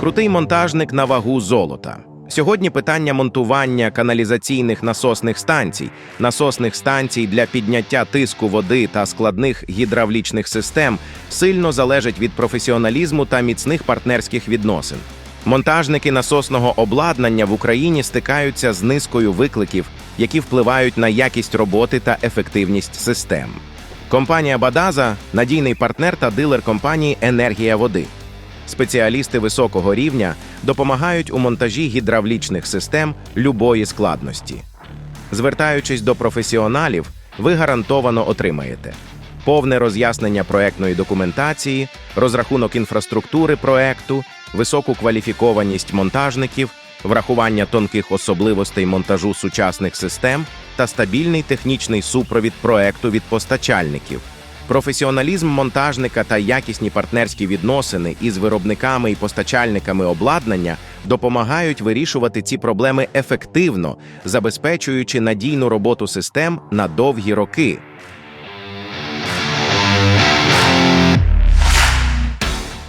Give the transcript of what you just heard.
Крутий монтажник на вагу золота. Сьогодні питання монтування каналізаційних насосних станцій, насосних станцій для підняття тиску води та складних гідравлічних систем сильно залежить від професіоналізму та міцних партнерських відносин. Монтажники насосного обладнання в Україні стикаються з низкою викликів, які впливають на якість роботи та ефективність систем. Компанія Бадаза надійний партнер та дилер компанії Енергія води. Спеціалісти високого рівня допомагають у монтажі гідравлічних систем любої складності. Звертаючись до професіоналів, ви гарантовано отримаєте повне роз'яснення проектної документації, розрахунок інфраструктури проекту, високу кваліфікованість монтажників, врахування тонких особливостей монтажу сучасних систем та стабільний технічний супровід проекту від постачальників. Професіоналізм монтажника та якісні партнерські відносини із виробниками і постачальниками обладнання допомагають вирішувати ці проблеми ефективно, забезпечуючи надійну роботу систем на довгі роки.